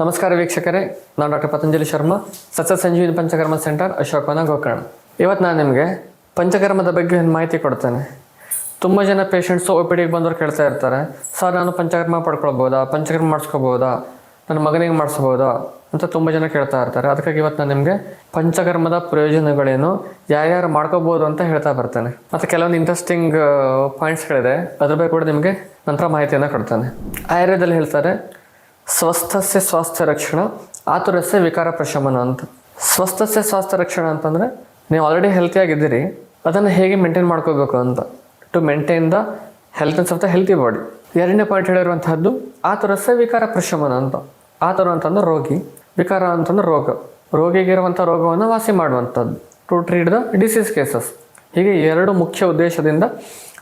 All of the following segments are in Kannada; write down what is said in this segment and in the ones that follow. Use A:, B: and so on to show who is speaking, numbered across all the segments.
A: ನಮಸ್ಕಾರ ವೀಕ್ಷಕರೇ, ನಾನು ಡಾಕ್ಟರ್ ಪತಂಜಲಿ ಶರ್ಮಾ ಸತ್ಯ ಸಂಜೀವಿನಿ ಪಂಚಕರ್ಮ ಸೆಂಟರ್ ಅಶೋಕವನ ಗೋಕರ್ಣ. ಇವತ್ತು ನಾನು ನಿಮಗೆ ಪಂಚಕರ್ಮದ ಬಗ್ಗೆ ಮಾಹಿತಿ ಕೊಡ್ತೇನೆ. ತುಂಬ ಜನ ಪೇಷಂಟ್ಸು ಒ ಪಿ ಡಿಗೆ ಬಂದವರು ಕೇಳ್ತಾ ಇರ್ತಾರೆ, ಸರ್, ನಾನು ಪಂಚಕರ್ಮ ಪಡ್ಕೊಳ್ಬೋದಾ? ಪಂಚಕರ್ಮ ಮಾಡಿಸ್ಕೋಬೋದಾ ನನ್ನ ಮಗನಿಗೆ ಮಾಡಿಸ್ಬೋದಾ ಅಂತ ತುಂಬ ಜನ ಕೇಳ್ತಾ ಇರ್ತಾರೆ. ಅದಕ್ಕಾಗಿ ಇವತ್ತು ನಾನು ನಿಮಗೆ ಪಂಚಕರ್ಮದ ಪ್ರಯೋಜನಗಳೇನು, ಯಾರ್ಯಾರು ಮಾಡ್ಕೋಬೋದು ಅಂತ ಹೇಳ್ತಾ ಬರ್ತೇನೆ. ಮತ್ತು ಕೆಲವೊಂದು ಇಂಟ್ರೆಸ್ಟಿಂಗ್ ಪಾಯಿಂಟ್ಸ್ಗಳಿದೆ ಅದ್ರ ಬಗ್ಗೆ ಕೂಡ ನಿಮಗೆ ನಂತರ ಮಾಹಿತಿಯನ್ನು ಕೊಡ್ತೇನೆ. ಆಯುರ್ವೇದದಲ್ಲಿ ಹೇಳ್ತಾರೆ ಸ್ವಸ್ಥಸ್ಯ ಸ್ವಾಸ್ಥ್ಯ ರಕ್ಷಣ, ಆತುರಸ್ಯ ವಿಕಾರ ಪ್ರಶಮನ ಅಂತ. ಸ್ವಸ್ಥಸ್ಯ ಸ್ವಾಸ್ಥ್ಯ ರಕ್ಷಣ ಅಂತಂದರೆ ನೀವು ಆಲ್ರೆಡಿ ಹೆಲ್ತಿಯಾಗಿದ್ದೀರಿ ಅದನ್ನು ಹೇಗೆ ಮೇಂಟೈನ್ ಮಾಡ್ಕೋಬೇಕು ಅಂತ. To maintain the healthness of the healthy body ಎರಡನೇ ಪಾಯಿಂಟ್ ಹೇಳಿರುವಂತಹದ್ದು, ಆತುರಸ್ಯ ವಿಕಾರ ಪ್ರಶಮನ ಅಂತ. ಆತುರ ಅಂತಂದ್ರೆ ರೋಗಿ, ವಿಕಾರ ಅಂತಂದ್ರೆ ರೋಗ. ರೋಗಿಗಿರುವಂಥ ರೋಗವನ್ನು ವಾಸಿ ಮಾಡುವಂಥದ್ದು to treat the disease cases ಹೀಗೆ ಎರಡು ಮುಖ್ಯ ಉದ್ದೇಶದಿಂದ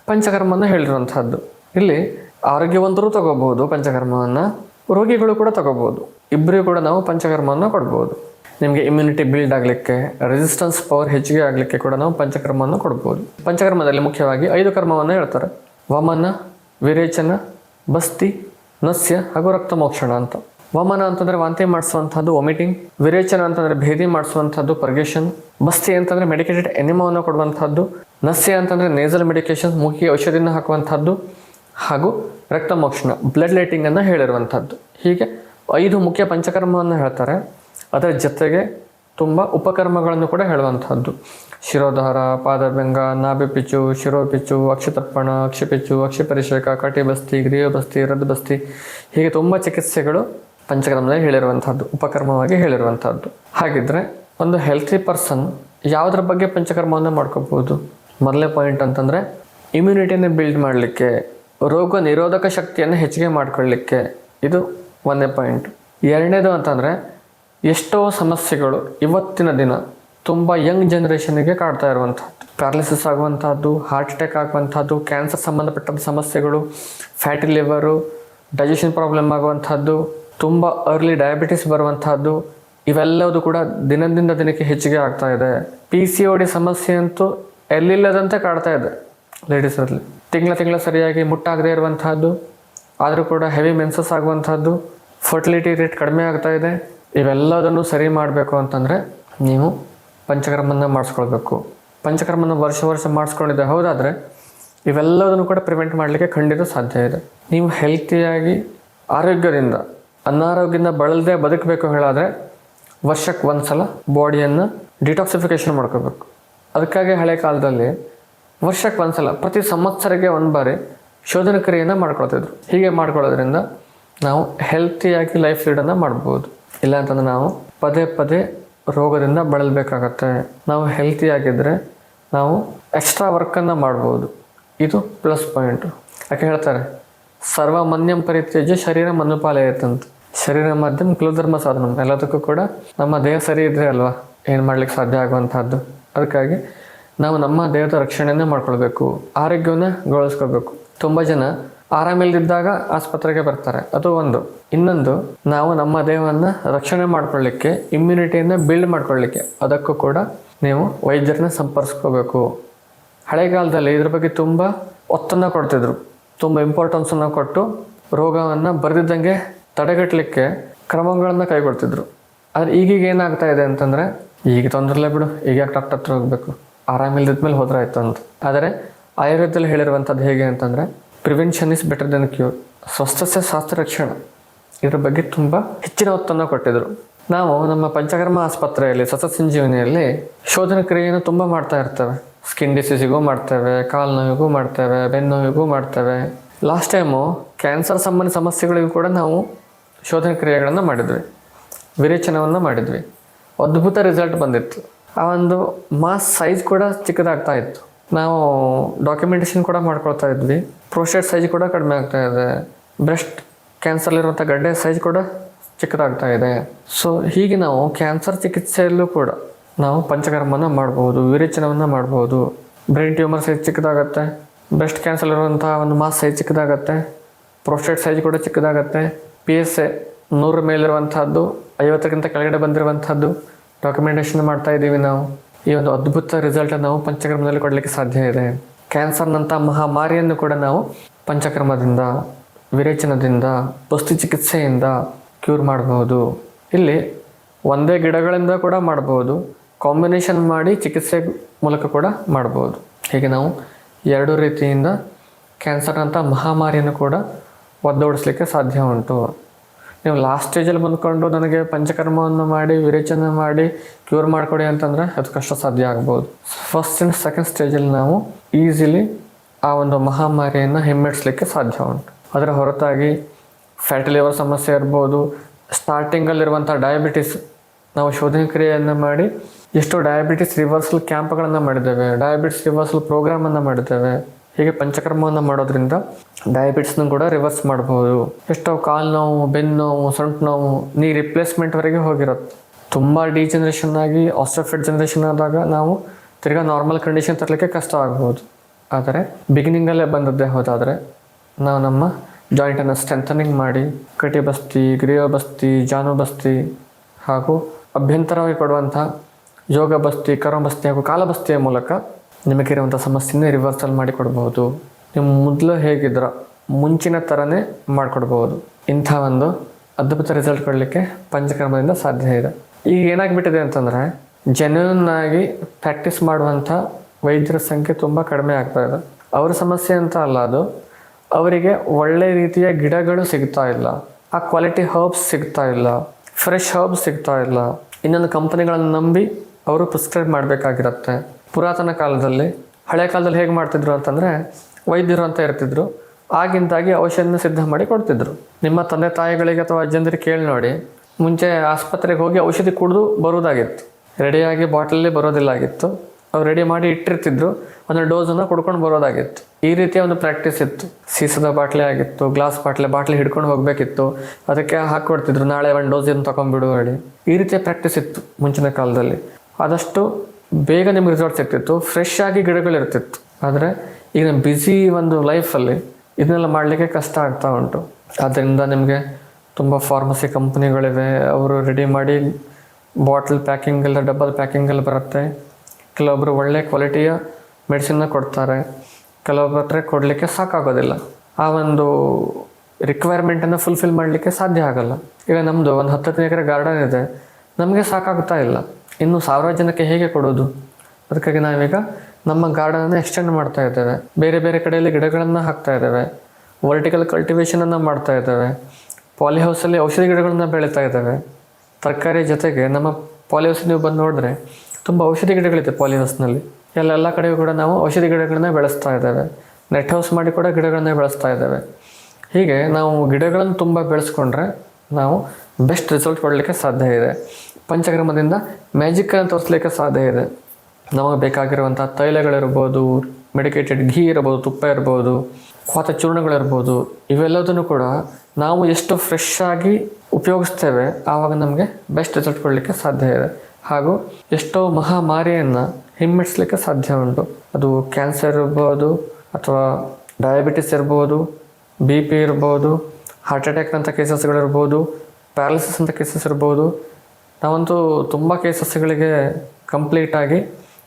A: ಪಂಚಕರ್ಮವನ್ನು ಹೇಳಿರುವಂಥದ್ದು ಇಲ್ಲಿ ಆರೋಗ್ಯವಂತರು ತಗೋಬಹುದು ಪಂಚಕರ್ಮವನ್ನು. ರೋಗಿಗಳು ಕೂಡ ತಗೋಬೋದು. ಇಬ್ಬರಿಗೂ ಕೂಡ ನಾವು ಪಂಚಕರ್ಮವನ್ನು ಕೊಡ್ಬೋದು. ನಿಮಗೆ ಇಮ್ಯುನಿಟಿ ಬಿಲ್ಡ್ ಆಗಲಿಕ್ಕೆ ರೆಸಿಸ್ಟೆನ್ಸ್ ಪವರ್ ಹೆಚ್ಚಿಗೆ ಆಗಲಿಕ್ಕೆ ಕೂಡ ನಾವು ಪಂಚಕರ್ಮವನ್ನು ಕೊಡ್ಬೋದು. ಪಂಚಕರ್ಮದಲ್ಲಿ ಮುಖ್ಯವಾಗಿ ಐದು ಕರ್ಮವನ್ನು ಹೇಳ್ತಾರೆ. ವಮನ, ವಿರೇಚನ, ಬಸ್ತಿ, ನಸ್ಯ ಹಾಗೂ ರಕ್ತ ಮೋಕ್ಷಣ ಅಂತ. ವಮನ ಅಂತಂದರೆ ವಾಂತಿ ಮಾಡಿಸುವಂಥದ್ದು ವಾಮಿಟಿಂಗ್ ವಿರೇಚನ ಅಂತಂದರೆ ಭೇದಿ ಮಾಡಿಸುವಂಥದ್ದು ಪರ್ಗೇಷನ್ ಬಸ್ತಿ ಅಂತಂದರೆ ಮೆಡಿಕೇಟೆಡ್ ಎನಿಮವನ್ನು ಕೊಡುವಂಥದ್ದು ನಸ್ಯ ಅಂತಂದರೆ ನೇಸಲ್ ಮೆಡಿಕೇಶನ್ ಮೂಗಿಗೆ ಔಷಧಿನ ಹಾಕುವಂಥದ್ದು ಹಾಗೂ ರಕ್ತ ಮೋಕ್ಷಣ ಬ್ಲಡ್ ಲೈಟಿಂಗ್ ಅನ್ನು ಹೇಳಿರುವಂಥದ್ದು. ಹೀಗೆ ಐದು ಮುಖ್ಯ ಪಂಚಕರ್ಮವನ್ನು ಹೇಳ್ತಾರೆ. ಅದರ ಜೊತೆಗೆ ತುಂಬ ಉಪಕರ್ಮಗಳನ್ನು ಕೂಡ ಹೇಳುವಂಥದ್ದು. ಶಿರೋಧಾರ ಪಿಚು ನಾಭಿಪಿಚು, ಶಿರೋಪಿಚು, ಅಕ್ಷತರ್ಪಣ, ಅಕ್ಷಿಪಿಚು ಅಕ್ಷಿಪರಿಷೇಕ ಕಟಿಬಸ್ತಿ, ಗ್ರೀವಬಸ್ತಿ, ರದ್ಬಸ್ತಿ, ಹೀಗೆ ತುಂಬ ಚಿಕಿತ್ಸೆಗಳು ಪಂಚಕರ್ಮದಲ್ಲಿ ಹೇಳಿರುವಂಥದ್ದು, ಉಪಕರ್ಮವಾಗಿ ಹೇಳಿರುವಂಥದ್ದು. ಹಾಗಿದ್ರೆ ಒಂದು ಹೆಲ್ತಿ ಪರ್ಸನ್ ಯಾವುದ್ರ ಬಗ್ಗೆ ಪಂಚಕರ್ಮವನ್ನು ಮಾಡ್ಕೋಬೋದು? ಮೊದಲನೇ ಪಾಯಿಂಟ್ ಅಂತಂದರೆ ಇಮ್ಯುನಿಟಿಯನ್ನು ಬಿಲ್ಡ್ ಮಾಡಲಿಕ್ಕೆ. ರೋಗ ನಿರೋಧಕ ಶಕ್ತಿಯನ್ನು ಹೆಚ್ಚಿಗೆ ಮಾಡಿಕೊಳ್ಳಲಿಕ್ಕೆ ಇದು ಒಂದೇ ಪಾಯಿಂಟ್ ಎರಡನೇದು ಅಂತಂದರೆ, ಎಷ್ಟೋ ಸಮಸ್ಯೆಗಳು ಇವತ್ತಿನ ದಿನ ತುಂಬ ಯಂಗ್ ಜನ್ರೇಷನ್ಗೆ ಕಾಡ್ತಾ ಇರುವಂಥದ್ದು. ಪ್ಯಾರಲಿಸಿಸ್ ಆಗುವಂಥದ್ದು ಹಾರ್ಟ್ ಅಟ್ಯಾಕ್ ಆಗುವಂಥದ್ದು ಕ್ಯಾನ್ಸರ್ ಸಂಬಂಧಪಟ್ಟ ಸಮಸ್ಯೆಗಳು ಫ್ಯಾಟಿ ಲಿವರು ಡೈಜೆಷನ್ ಪ್ರಾಬ್ಲಮ್ ಆಗುವಂಥದ್ದು, ತುಂಬ ಅರ್ಲಿ ಡಯಾಬಿಟಿಸ್ ಬರುವಂಥದ್ದು, ಇವೆಲ್ಲವೂ ಕೂಡ ದಿನದಿಂದ ದಿನಕ್ಕೆ ಹೆಚ್ಚಿಗೆ ಆಗ್ತಾ ಇದೆ. ಪಿ ಸಿ ಒ ಡಿ ಸಮಸ್ಯೆ ಅಂತೂ ಎಲ್ಲಿಲ್ಲದಂತೆ ಕಾಡ್ತಾ ಇದೆ ಲೇಡೀಸಲ್ಲಿ ತಿಂಗಳ ತಿಂಗಳ ಸರಿಯಾಗಿ ಮುಟ್ಟಾಗದೇ ಇರುವಂತಹದ್ದು, ಆದರೂ ಕೂಡ ಹೆವಿ ಮೆನ್ಸಸ್ ಆಗುವಂಥದ್ದು ಫರ್ಟಿಲಿಟಿ ರೇಟ್ ಕಡಿಮೆ ಆಗ್ತಾ ಇದೆ. ಇವೆಲ್ಲದನ್ನು ಸರಿ ಮಾಡಬೇಕು ಅಂತಂದರೆ ನೀವು ಪಂಚಕರ್ಮನ ಮಾಡಿಸ್ಕೊಳ್ಬೇಕು. ಪಂಚಕರ್ಮನ ವರ್ಷ ವರ್ಷ ಮಾಡಿಸ್ಕೊಂಡಿದ್ದೆ ಹೌದಾದರೆ ಇವೆಲ್ಲದನ್ನು ಕೂಡ ಪ್ರಿವೆಂಟ್ ಮಾಡಲಿಕ್ಕೆ ಖಂಡಿತ ಸಾಧ್ಯ ಇದೆ. ನೀವು ಹೆಲ್ತಿಯಾಗಿ ಆರೋಗ್ಯದಿಂದ, ಅನಾರೋಗ್ಯದಿಂದ ಬಳಲದೆ ಬದುಕಬೇಕು ಹೇಳಾದರೆ ವರ್ಷಕ್ಕೆ ಒಂದು ಸಲ ಬಾಡಿಯನ್ನು ಡಿಟಾಕ್ಸಿಫಿಕೇಷನ್ ಮಾಡ್ಕೋಬೇಕು. ಅದಕ್ಕಾಗಿ ಹಳೆ ಕಾಲದಲ್ಲಿ ವರ್ಷಕ್ಕೆ ಒಂದ್ಸಲ, ಪ್ರತಿ ಸಂವತ್ಸರಕ್ಕೆ ಒಂದು ಬಾರಿ ಶೋಧನ ಕ್ರಿಯೆಯನ್ನು ಮಾಡ್ಕೊಳ್ತಿದ್ರು ಹೀಗೆ ಮಾಡ್ಕೊಳ್ಳೋದ್ರಿಂದ ನಾವು ಹೆಲ್ತಿಯಾಗಿ ಲೈಫ್ ಲೀಡನ್ನು ಮಾಡ್ಬೋದು. ಇಲ್ಲ ಅಂತಂದ್ರೆ ನಾವು ಪದೇ ಪದೇ ರೋಗದಿಂದ ಬಳಲಬೇಕಾಗತ್ತೆ. ನಾವು ಹೆಲ್ತಿಯಾಗಿದ್ದರೆ ನಾವು ಎಕ್ಸ್ಟ್ರಾ ವರ್ಕನ್ನು ಮಾಡ್ಬೋದು. ಇದು ಪ್ಲಸ್ ಪಾಯಿಂಟು ಯಾಕೆ ಹೇಳ್ತಾರೆ? ಸರ್ವಮನ್ಯಂ ಪರಿತ್ಯಜ್ಯ ಶರೀರ ಮನುಪಾಲಯತ್ತಂತ ಶರೀರ ಮಾಧ್ಯಮ ಕುಲಧರ್ಮ ಸಾಧನ. ಎಲ್ಲದಕ್ಕೂ ಕೂಡ ನಮ್ಮ ದೇಹ ಸರಿ ಇದ್ರೆ ಅಲ್ವಾ? ಏನು ಮಾಡ್ಲಿಕ್ಕೆ ಸಾಧ್ಯ ಆಗುವಂಥದ್ದು ಅದಕ್ಕಾಗಿ ನಾವು ನಮ್ಮ ದೇಹದ ರಕ್ಷಣೆಯನ್ನು ಮಾಡ್ಕೊಳ್ಬೇಕು, ಆರೋಗ್ಯವನ್ನು ಗಳಿಸ್ಕೋಬೇಕು ತುಂಬ ಜನ ಆರಾಮಿಲ್ಲದಿದ್ದಾಗ ಆಸ್ಪತ್ರೆಗೆ ಬರ್ತಾರೆ. ಅದು ಒಂದು. ಇನ್ನೊಂದು, ನಾವು ನಮ್ಮ ದೇಹವನ್ನು ರಕ್ಷಣೆ ಮಾಡ್ಕೊಳ್ಳಿಕ್ಕೆ ಇಮ್ಯುನಿಟಿಯನ್ನು ಬಿಲ್ಡ್ ಮಾಡ್ಕೊಳ್ಳಿಕ್ಕೆ ಅದಕ್ಕೂ ಕೂಡ ನೀವು ವೈದ್ಯರನ್ನ ಸಂಪರ್ಸ್ಕೋಬೇಕು. ಹಳೆಗಾಲದಲ್ಲಿ ಇದ್ರ ಬಗ್ಗೆ ತುಂಬ ಒತ್ತನ್ನು ಕೊಡ್ತಿದ್ರು. ತುಂಬ ಇಂಪಾರ್ಟೆನ್ಸನ್ನು ಕೊಟ್ಟು ರೋಗವನ್ನು ಬರೆದಿದ್ದಂಗೆ ತಡೆಗಟ್ಟಲಿಕ್ಕೆ ಕ್ರಮಗಳನ್ನು ಕೈಗೊಳ್ತಿದ್ರು. ಆದರೆ ಈಗೀಗ ಏನಾಗ್ತಾ ಇದೆ ಅಂತಂದರೆ, ಈಗ ತೊಂದರೆಲೇ ಬಿಡು, ಈಗ ಯಾಕೆ ಡಾಕ್ಟರ್ ಹತ್ರ ಹೋಗಬೇಕು? ಆರಾಮಿಲ್ದಿದ್ಮೇಲೆ ಹೋದ್ರೆ ಆಯ್ತು ಅಂತ ಆದರೆ ಆಯುರ್ವೇದದಲ್ಲಿ ಹೇಳಿರುವಂಥದ್ದು ಹೇಗೆ ಅಂತಂದರೆ prevention is better than cure ಸ್ವಸ್ಥಸ್ಯ ಸ್ವಾಸ್ಥ್ಯ ರಕ್ಷಣ. ಇದ್ರ ಬಗ್ಗೆ ತುಂಬ ಹೆಚ್ಚಿನ ಒತ್ತನ್ನು ಕೊಟ್ಟಿದ್ರು. ನಾವು ನಮ್ಮ ಪಂಚಕರ್ಮ ಆಸ್ಪತ್ರೆಯಲ್ಲಿ ಸತತ ಸಂಜೀವನಿಯಲ್ಲಿ ಶೋಧನ ಕ್ರಿಯೆಯನ್ನು ತುಂಬ ಮಾಡ್ತಾ ಇರ್ತೇವೆ. ಸ್ಕಿನ್ ಡಿಸೀಸಿಗೂ ಮಾಡ್ತೇವೆ, ಕಾಲು ನೋವಿಗೂ ಮಾಡ್ತೇವೆ, ಬೆನ್ನು ನೋವಿಗೂ ಮಾಡ್ತೇವೆ. ಲಾಸ್ಟ್ ಟೈಮು ಕ್ಯಾನ್ಸರ್ ಸಂಬಂಧಿ ಸಮಸ್ಯೆಗಳಿಗೂ ಕೂಡ ನಾವು ಶೋಧನ ಕ್ರಿಯೆಗಳನ್ನು ಮಾಡಿದ್ವಿ. ವಿರೇಚನವನ್ನು ಮಾಡಿದ್ವಿ. ಅದ್ಭುತ ರಿಸಲ್ಟ್ ಬಂದಿತ್ತು. ಆ ಒಂದು ಮಾಸ್ ಸೈಜ್ ಕೂಡ ಚಿಕ್ಕದಾಗ್ತಾ ಇತ್ತು. ನಾವು ಡಾಕ್ಯುಮೆಂಟೇಷನ್ ಕೂಡ ಮಾಡ್ಕೊಳ್ತಾ ಇದ್ವಿ. ಪ್ರೋಸ್ಟೇಟ್ ಸೈಜ್ ಕೂಡ ಕಡಿಮೆ ಆಗ್ತಾ ಇದೆ. ಬ್ರೆಸ್ಟ್ ಕ್ಯಾನ್ಸರ್ಲಿರುವಂಥ ಗಡ್ಡೆ ಸೈಜ್ ಕೂಡ ಚಿಕ್ಕದಾಗ್ತಾ ಇದೆ. ಸೊ ಹೀಗೆ ನಾವು ಕ್ಯಾನ್ಸರ್ ಚಿಕಿತ್ಸೆಯಲ್ಲೂ ಕೂಡ ನಾವು ಪಂಚಕರ್ಮನ ಮಾಡ್ಬೋದು, ವಿರೇಚನವನ್ನು ಮಾಡ್ಬೋದು. ಬ್ರೈನ್ ಟ್ಯೂಮರ್ ಸೈಜ್ ಚಿಕ್ಕದಾಗತ್ತೆ. ಬ್ರೆಸ್ಟ್ ಕ್ಯಾನ್ಸರ್ ಇರುವಂಥ ಒಂದು ಮಾಸ್ ಸೈಜ್ ಚಿಕ್ಕದಾಗತ್ತೆ. ಪ್ರೋಸ್ಟೇಟ್ ಸೈಜ್ ಕೂಡ ಚಿಕ್ಕದಾಗತ್ತೆ. ಪಿ ಎಸ್ ಎ ನೂರ ಮೇಲಿರುವಂಥದ್ದು ಐವತ್ತಕ್ಕಿಂತ ಕೆಳಗಡೆ ಬಂದಿರುವಂಥದ್ದು ಡಾಕ್ಯುಮೆಂಟೇಶನ್ ಮಾಡ್ತಾ ಇದ್ದೀವಿ ನಾವು. ಈ ಒಂದು ಅದ್ಭುತ ರಿಸಲ್ಟನ್ನು ನಾವು ಪಂಚಕರ್ಮದಲ್ಲಿ ಕೊಡಲಿಕ್ಕೆ ಸಾಧ್ಯ ಇದೆ. ಕ್ಯಾನ್ಸರ್ನಂಥ ಮಹಾಮಾರಿಯನ್ನು ಕೂಡ ನಾವು ಪಂಚಕರ್ಮದಿಂದ, ವಿರೇಚನದಿಂದ, ವಸ್ತು ಚಿಕಿತ್ಸೆಯಿಂದ ಕ್ಯೂರ್ ಮಾಡಬಹುದು. ಇಲ್ಲಿ ಒಂದೇ ಗಿಡಗಳಿಂದ ಕೂಡ ಮಾಡಬಹುದು. ಕಾಂಬಿನೇಷನ್ ಮಾಡಿ ಚಿಕಿತ್ಸೆ ಮೂಲಕ ಕೂಡ ಮಾಡಬಹುದು. ಹೀಗೆ ನಾವು ಎರಡು ರೀತಿಯಿಂದ ಕ್ಯಾನ್ಸರ್ ಅಂತ ಮಹಾಮಾರಿಯನ್ನು ಕೂಡ ಒದ್ದೋಡಿಸ್ಲಿಕ್ಕೆ ಸಾಧ್ಯ ಉಂಟು. ನೀವು ಲಾಸ್ಟ್ ಸ್ಟೇಜಲ್ಲಿ ಬಂದ್ಕೊಂಡು ನನಗೆ ಪಂಚಕರ್ಮವನ್ನು ಮಾಡಿ, ವಿರೇಚನೆ ಮಾಡಿ ಕ್ಯೂರ್ ಮಾಡಿಕೊಡಿ ಅಂತಂದರೆ ಅದು ಕಷ್ಟ ಸಾಧ್ಯ ಆಗ್ಬೋದು. ಫಸ್ಟ್ ಆ್ಯಂಡ್ ಸೆಕೆಂಡ್ ಸ್ಟೇಜಲ್ಲಿ ನಾವು ಈಸಿಲಿ ಆ ಒಂದು ಮಹಾಮಾರಿಯನ್ನು ಹಿಮ್ಮೆಟ್ಟಿಸ್ಲಿಕ್ಕೆ ಸಾಧ್ಯ ಉಂಟು. ಅದರ ಹೊರತಾಗಿ ಫ್ಯಾಟಿ ಲಿವರ್ ಸಮಸ್ಯೆ ಇರ್ಬೋದು. ಸ್ಟಾರ್ಟಿಂಗಲ್ಲಿರುವಂಥ ಡಯಾಬಿಟಿಸ್ ನಾವು ಶೋಧನೆ ಕ್ರಿಯೆಯನ್ನು ಮಾಡಿ ಎಷ್ಟೋ ಡಯಾಬಿಟಿಸ್ ರಿವರ್ಸಲ್ ಕ್ಯಾಂಪ್ಗಳನ್ನು ಮಾಡಿದ್ದೇವೆ. ಡಯಾಬಿಟಿಸ್ ರಿವರ್ಸಲ್ ಪ್ರೋಗ್ರಾಮನ್ನು ಮಾಡಿದ್ದೇವೆ. ಹೀಗೆ ಪಂಚಕರ್ಮವನ್ನು ಮಾಡೋದ್ರಿಂದ ಡಯಾಬಿಟಿಸ್ನ ಕೂಡ ರಿವರ್ಸ್ ಮಾಡ್ಬೋದು. ಎಷ್ಟೋ ಕಾಲು ನೋವು, ಬೆನ್ನು ನೋವು, ಸೊಂಟು ನೋವು ನೀ ರಿಪ್ಲೇಸ್ಮೆಂಟ್ವರೆಗೆ ಹೋಗಿರುತ್ತೆ. ತುಂಬ ಡಿಜನರೇಷನ್ ಆಗಿ ಆಸ್ಟ್ರೋಫೆಡ್ ಜನ್ರೇಷನ್ ಆದಾಗ ನಾವು ತಿರ್ಗಾ ನಾರ್ಮಲ್ ಕಂಡೀಷನ್ ತರಲಿಕ್ಕೆ ಕಷ್ಟ ಆಗ್ಬೋದು. ಆದರೆ ಬಿಗಿನಿಂಗಲ್ಲೇ ಬಂದದ್ದೇ ಹೋದಾದರೆ ನಾವು ನಮ್ಮ ಜಾಯಿಂಟನ್ನು ಸ್ಟ್ರೆಂಥನಿಂಗ್ ಮಾಡಿ ಕಟಿ ಬಸ್ತಿ ಗ್ರೀವ ಹಾಗೂ ಅಭ್ಯಂತರವಾಗಿ ಕೊಡುವಂಥ ಯೋಗ ಬಸ್ತಿ ಹಾಗೂ ಕಾಲಬಸ್ತಿಯ ಮೂಲಕ ನಿಮಗಿರುವಂಥ ಸಮಸ್ಯೆನೇ ರಿವರ್ಸಲ್ ಮಾಡಿಕೊಡ್ಬೋದು ನೀವು ಮೊದಲು ಹೇಗಿದ್ರ ಮುಂಚಿನ ಥರನೇ ಮಾಡಿಕೊಡ್ಬೋದು ಇಂಥ ಒಂದು ಅದ್ಭುತ ರಿಸಲ್ಟ್ ಕೊಡಲಿಕ್ಕೆ ಪಂಚಕರ್ಮದಿಂದ ಸಾಧ್ಯ ಇದೆ. ಈಗ ಏನಾಗಿಬಿಟ್ಟಿದೆ ಅಂತಂದರೆ ಜೆನ್ಯೂನ್ ಆಗಿ ಪ್ರಾಕ್ಟೀಸ್ ಮಾಡುವಂಥ ವೈದ್ಯರ ಸಂಖ್ಯೆ ತುಂಬ ಕಡಿಮೆ ಆಗ್ತಾ ಇದೆ. ಅವ್ರ ಸಮಸ್ಯೆ ಅಂತ ಅಲ್ಲ ಅದು. ಅವರಿಗೆ ಒಳ್ಳೆ ರೀತಿಯ ಗಿಡಗಳು ಸಿಗ್ತಾ ಇಲ್ಲ. ಆ ಕ್ವಾಲಿಟಿ ಹರ್ಬ್ಸ್ ಸಿಗ್ತಾ ಇಲ್ಲ. ಫ್ರೆಶ್ ಹರ್ಬ್ಸ್ ಸಿಗ್ತಾ ಇಲ್ಲ. ಇನ್ನೊಂದು ಕಂಪನಿಗಳನ್ನು ನಂಬಿ ಅವರು ಪ್ರಿಸ್ಕ್ರೈಬ್ ಮಾಡಬೇಕಾಗಿರತ್ತೆ. ಪುರಾತನ ಕಾಲದಲ್ಲಿ ಹಳೆ ಕಾಲದಲ್ಲಿ ಹೇಗೆ ಮಾಡ್ತಿದ್ರು ಅಂತಂದರೆ ವೈದ್ಯರು ಅಂತ ಇರ್ತಿದ್ರು. ಆಗಿಂದಾಗಿ ಔಷಧಿನ ಸಿದ್ಧ ಮಾಡಿ ಕೊಡ್ತಿದ್ರು. ನಿಮ್ಮ ತಂದೆ ತಾಯಿಗಳಿಗೆ ಅಥವಾ ಅಜ್ಜಂದಿರಿಗೆ ಕೇಳಿ ನೋಡಿ, ಮುಂಚೆ ಆಸ್ಪತ್ರೆಗೆ ಹೋಗಿ ಔಷಧಿ ಕುಡಿದು ಬರೋದಾಗಿತ್ತು ರೆಡಿಯಾಗಿ ಬಾಟಲಲ್ಲಿ ಬರೋದಿಲ್ಲ ಆಗಿತ್ತು ಅವ್ರು ರೆಡಿ ಮಾಡಿ ಇಟ್ಟಿರ್ತಿದ್ರು. ಒಂದು ಡೋಸನ್ನು ಕುಡ್ಕೊಂಡು ಬರೋದಾಗಿತ್ತು. ಈ ರೀತಿಯ ಒಂದು ಪ್ರಾಕ್ಟೀಸ್ ಇತ್ತು. ಸೀಸದ ಬಾಟ್ಲಿ ಆಗಿತ್ತು, ಗ್ಲಾಸ್ ಬಾಟ್ಲೆ, ಬಾಟ್ಲಿ ಹಿಡ್ಕೊಂಡು ಹೋಗಬೇಕಿತ್ತು. ಅದಕ್ಕೆ ಹಾಕ್ಕೊಡ್ತಿದ್ರು ನಾಳೆ ಒಂದು ಡೋಸನ್ನು ತೊಗೊಂಡ್ಬಿಡು ಹೇಳಿ. ಈ ರೀತಿಯ ಪ್ರಾಕ್ಟೀಸ್ ಇತ್ತು ಮುಂಚಿನ ಕಾಲದಲ್ಲಿ. ಆದಷ್ಟು ಬೇಗ ನಿಮ್ಗೆ ರಿಸಲ್ಟ್ ಸಿಗ್ತಿತ್ತು ಫ್ರೆಶ್ ಆಗಿ ಗಿಡಗಳಿರ್ತಿತ್ತು ಆದರೆ ಈಗ ನಮ್ಮ ಬ್ಯುಸಿ ಒಂದು ಲೈಫಲ್ಲಿ ಇದನ್ನೆಲ್ಲ ಮಾಡಲಿಕ್ಕೆ ಕಷ್ಟ ಆಗ್ತಾ ಉಂಟು. ಆದ್ದರಿಂದ ನಿಮಗೆ ತುಂಬ ಫಾರ್ಮಸಿ ಕಂಪ್ನಿಗಳಿವೆ ಅವರು ರೆಡಿ ಮಾಡಿ ಬಾಟ್ಲ್ ಪ್ಯಾಕಿಂಗ್ ಎಲ್ಲ ಡಬಲ್ ಪ್ಯಾಕಿಂಗ್ ಎಲ್ಲ ಬರುತ್ತೆ. ಕೆಲವೊಬ್ಬರು ಒಳ್ಳೆ ಕ್ವಾಲಿಟಿಯ ಮೆಡಿಸಿನ್ನ ಕೊಡ್ತಾರೆ. ಕೆಲವೊಬ್ಬರ ಹತ್ರ ಕೊಡಲಿಕ್ಕೆ ಸಾಕಾಗೋದಿಲ್ಲ. ಆ ಒಂದು ರಿಕ್ವೈರ್ಮೆಂಟನ್ನು ಫುಲ್ಫಿಲ್ ಮಾಡಲಿಕ್ಕೆ ಸಾಧ್ಯ ಆಗಲ್ಲ. ಈಗ ನಮ್ಮದು ಒಂದು ಹತ್ತತ್ತು ಎಕರೆ ಗಾರ್ಡನ್ ಇದೆ. ನಮಗೆ ಸಾಕಾಗ್ತಾ ಇಲ್ಲ. ಇನ್ನು ಸಾವಿರಾರು ಜನಕ್ಕೆ ಹೇಗೆ ಕೊಡೋದು? ಅದಕ್ಕಾಗಿ ನಾವೀಗ ನಮ್ಮ ಗಾರ್ಡನನ್ನು ಎಕ್ಸ್ಟೆಂಡ್ ಮಾಡ್ತಾ ಇದ್ದೇವೆ. ಬೇರೆ ಬೇರೆ ಕಡೆಯಲ್ಲಿ ಗಿಡಗಳನ್ನು ಹಾಕ್ತಾ ಇದ್ದೇವೆ. ವರ್ಟಿಕಲ್ ಕಲ್ಟಿವೇಷನನ್ನು ಮಾಡ್ತಾ ಇದ್ದೇವೆ. ಪಾಲಿಹೌಸಲ್ಲಿ ಔಷಧಿ ಗಿಡಗಳನ್ನು ಬೆಳೀತಾ ಇದ್ದೇವೆ. ತರಕಾರಿ ಜೊತೆಗೆ ನಮ್ಮ ಪಾಲಿಹೌಸ್ ನೀವು ಬಂದು ನೋಡಿದ್ರೆ ತುಂಬ ಔಷಧಿ ಗಿಡಗಳಿದೆ ಪಾಲಿಹೌಸ್ನಲ್ಲಿ ಎಲ್ಲ ಕಡೆಗೂ ಕೂಡ ನಾವು ಔಷಧಿ ಗಿಡಗಳನ್ನ ಬೆಳೆಸ್ತಾ ಇದ್ದೇವೆ. ನೆಟ್ ಹೌಸ್ ಮಾಡಿ ಕೂಡ ಗಿಡಗಳನ್ನ ಬೆಳೆಸ್ತಾ ಇದ್ದೇವೆ. ಹೀಗೆ ನಾವು ಗಿಡಗಳನ್ನು ತುಂಬ ಬೆಳೆಸ್ಕೊಂಡ್ರೆ ನಾವು ಬೆಸ್ಟ್ ರಿಸಲ್ಟ್ ಕೊಡಲಿಕ್ಕೆ ಸಾಧ್ಯ ಇದೆ. ಪಂಚಕ್ರಮದಿಂದ ಮ್ಯಾಜಿಕ್ಕನ್ನು ತೋರಿಸ್ಲಿಕ್ಕೆ ಸಾಧ್ಯ ಇದೆ. ನಮಗೆ ಬೇಕಾಗಿರುವಂಥ ತೈಲಗಳಿರ್ಬೋದು ಮೆಡಿಕೇಟೆಡ್ ಘೀ ಇರ್ಬೋದು, ತುಪ್ಪ ಇರ್ಬೋದು ಕ್ವಾತ ಚೂರ್ಣಗಳಿರ್ಬೋದು, ಇವೆಲ್ಲದನ್ನು ಕೂಡ ನಾವು ಎಷ್ಟು ಫ್ರೆಶ್ ಆಗಿ ಉಪಯೋಗಿಸ್ತೇವೆ, ಆವಾಗ ನಮಗೆ ಬೆಸ್ಟ್ ರಿಸಲ್ಟ್ ಕೊಡಲಿಕ್ಕೆ ಸಾಧ್ಯ ಇದೆ. ಹಾಗೂ ಎಷ್ಟೋ ಮಹಾಮಾರಿಯನ್ನು ಹಿಮ್ಮೆಟ್ಟಿಸ್ಲಿಕ್ಕೆ ಸಾಧ್ಯ ಉಂಟು. ಅದು ಕ್ಯಾನ್ಸರ್ ಇರ್ಬೋದು, ಅಥವಾ ಡಯಾಬಿಟಿಸ್ ಇರ್ಬೋದು ಬಿ ಪಿ ಇರ್ಬೋದು ಹಾರ್ಟ್ ಅಟ್ಯಾಕ್ ಅಂತ ಕೇಸಸ್ಗಳಿರ್ಬೋದು ಪ್ಯಾರಾಲಿಸಿಸ್ ಅಂತ ಕೇಸಸ್ ಇರ್ಬೋದು ನಾವಂತೂ ತುಂಬ ಕೇಸಸ್ಗಳಿಗೆ ಕಂಪ್ಲೀಟಾಗಿ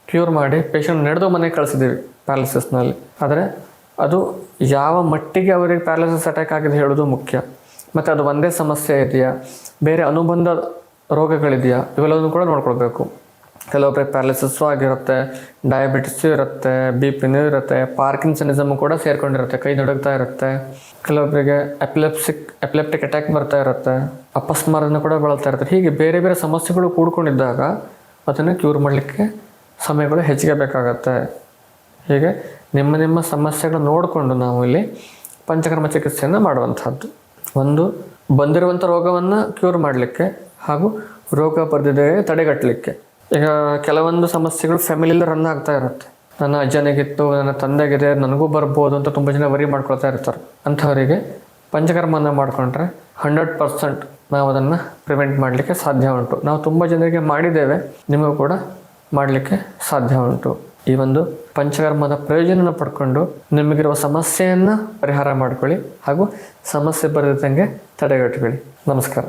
A: ಕ್ಯೂರ್ ಮಾಡಿ ಪೇಷಂಟ್ ನಡೆದು ಮನೆಗೆ ಕಳಿಸಿದ್ದೀವಿ ಪ್ಯಾರಲಿಸಿಸ್ನಲ್ಲಿ ಆದರೆ ಅದು ಯಾವ ಮಟ್ಟಿಗೆ ಅವರಿಗೆ ಪ್ಯಾರಲಿಸಿಸ್ ಅಟ್ಯಾಕ್ ಆಗಿದೆ ಹೇಳೋದು ಮುಖ್ಯ. ಮತ್ತು ಅದು ಒಂದೇ ಸಮಸ್ಯೆ ಇದೆಯಾ? ಬೇರೆ ಅನುಬಂಧ ರೋಗಗಳಿದೆಯಾ? ಇವೆಲ್ಲವನ್ನು ಕೂಡ ನೋಡ್ಕೊಳ್ಬೇಕು. ಕೆಲವೊಬ್ಬರಿಗೆ ಪ್ಯಾರಲಿಸಿಸ್ಸು ಆಗಿರುತ್ತೆ, ಡಯಾಬಿಟಿಸು ಇರುತ್ತೆ, ಬಿ ಪಿನೂ ಇರುತ್ತೆ, ಪಾರ್ಕಿನ್ಸನಿಸಮ್ ಕೂಡ ಸೇರಿಕೊಂಡಿರುತ್ತೆ, ಕೈ ನಡುಗ್ತಾ ಇರುತ್ತೆ. ಕೆಲವೊಬ್ಬರಿಗೆ ಎಪಿಲೆಪ್ಸಿಕ್, ಎಪಿಲೆಪ್ಟಿಕ್ ಅಟ್ಯಾಕ್ ಬರ್ತಾ ಇರುತ್ತೆ ಅಪಸ್ಮಾರನ್ನು ಕೂಡ ಬಳಲ್ತಾ ಇರುತ್ತೆ. ಹೀಗೆ ಬೇರೆ ಬೇರೆ ಸಮಸ್ಯೆಗಳು ಕೂಡ್ಕೊಂಡಿದ್ದಾಗ ಅದನ್ನು ಕ್ಯೂರ್ ಮಾಡಲಿಕ್ಕೆ ಸಮಯಗಳು ಹೆಚ್ಚಿಗೆ ಬೇಕಾಗತ್ತೆ. ಹೀಗೆ ನಿಮ್ಮ ನಿಮ್ಮ ಸಮಸ್ಯೆಗಳು ನೋಡಿಕೊಂಡು ನಾವು ಇಲ್ಲಿ ಪಂಚಕರ್ಮ ಚಿಕಿತ್ಸೆಯನ್ನು ಮಾಡುವಂಥದ್ದು. ಒಂದು, ಬಂದಿರುವಂಥ ರೋಗವನ್ನು ಕ್ಯೂರ್ ಮಾಡಲಿಕ್ಕೆ ಹಾಗೂ ರೋಗ ಬರ್ದಿದೆ ತಡೆಗಟ್ಟಲಿಕ್ಕೆ. ಈಗ ಕೆಲವೊಂದು ಸಮಸ್ಯೆಗಳು ಫ್ಯಾಮಿಲಿಯಲ್ಲಿ ರನ್ ಆಗ್ತಾ ಇರುತ್ತೆ. ನನ್ನ ಅಜ್ಜನಿಗಿತ್ತು, ನನ್ನ ತಂದೆಗಿದೆ, ನನಗೂ ಬರ್ಬೋದು ಅಂತ ತುಂಬ ಜನ ವರಿ ಮಾಡ್ಕೊಳ್ತಾ ಇರ್ತಾರೆ. ಅಂಥವರಿಗೆ ಪಂಚಕರ್ಮನ ಮಾಡಿಕೊಂಡ್ರೆ ಹಂಡ್ರೆಡ್ ಪರ್ಸೆಂಟ್ ನಾವು ಅದನ್ನು ಪ್ರಿವೆಂಟ್ ಮಾಡಲಿಕ್ಕೆ ಸಾಧ್ಯ ಉಂಟು. ನಾವು ತುಂಬ ಜನರಿಗೆ ಮಾಡಿದ್ದೇವೆ, ನಿಮಗೂ ಕೂಡ ಮಾಡಲಿಕ್ಕೆ ಸಾಧ್ಯ ಉಂಟು. ಈ ಒಂದು ಪಂಚಕರ್ಮದ ಪ್ರಯೋಜನ ಪಡ್ಕೊಂಡು ನಿಮಗಿರುವ ಸಮಸ್ಯೆಯನ್ನು ಪರಿಹಾರ ಮಾಡ್ಕೊಳ್ಳಿ ಹಾಗೂ ಸಮಸ್ಯೆ ಬರದಂಗೆ ತಡೆಗಟ್ಕೊಳ್ಳಿ. ನಮಸ್ಕಾರ.